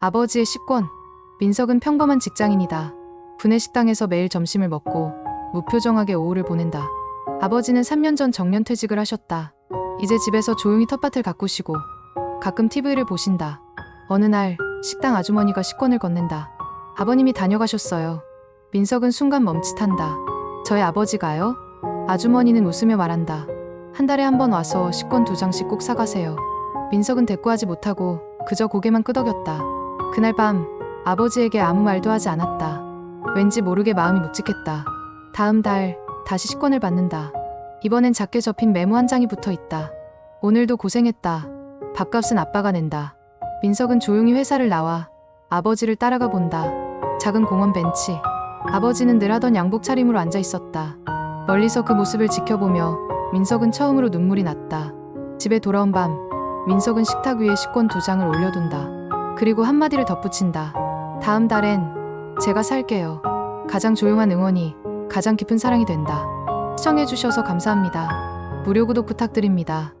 아버지의 식권. 민석은 평범한 직장인이다. 구내식당에서 매일 점심을 먹고 무표정하게 오후를 보낸다. 아버지는 3년 전 정년 퇴직을 하셨다. 이제 집에서 조용히 텃밭을 가꾸시고 가끔 TV를 보신다. 어느 날 식당 아주머니가 식권을 건넨다. 아버님이 다녀가셨어요. 민석은 순간 멈칫한다. 저희 아버지가요? 아주머니는 웃으며 말한다. 한 달에 한 번 와서 식권 두 장씩 꼭 사가세요. 민석은 대꾸하지 못하고 그저 고개만 끄덕였다. 그날 밤 아버지에게 아무 말도 하지 않았다. 왠지 모르게 마음이 묵직했다. 다음 달 다시 식권을 받는다. 이번엔 작게 접힌 메모 한 장이 붙어 있다. 오늘도 고생했다. 밥값은 아빠가 낸다. 민석은 조용히 회사를 나와 아버지를 따라가 본다. 작은 공원 벤치. 아버지는 늘 하던 양복 차림으로 앉아 있었다. 멀리서 그 모습을 지켜보며 민석은 처음으로 눈물이 났다. 집에 돌아온 밤, 민석은 식탁 위에 식권 두 장을 올려둔다. 그리고 한마디를 덧붙인다. 다음 달엔 제가 살게요. 가장 조용한 응원이 가장 깊은 사랑이 된다. 시청해주셔서 감사합니다. 무료 구독 부탁드립니다.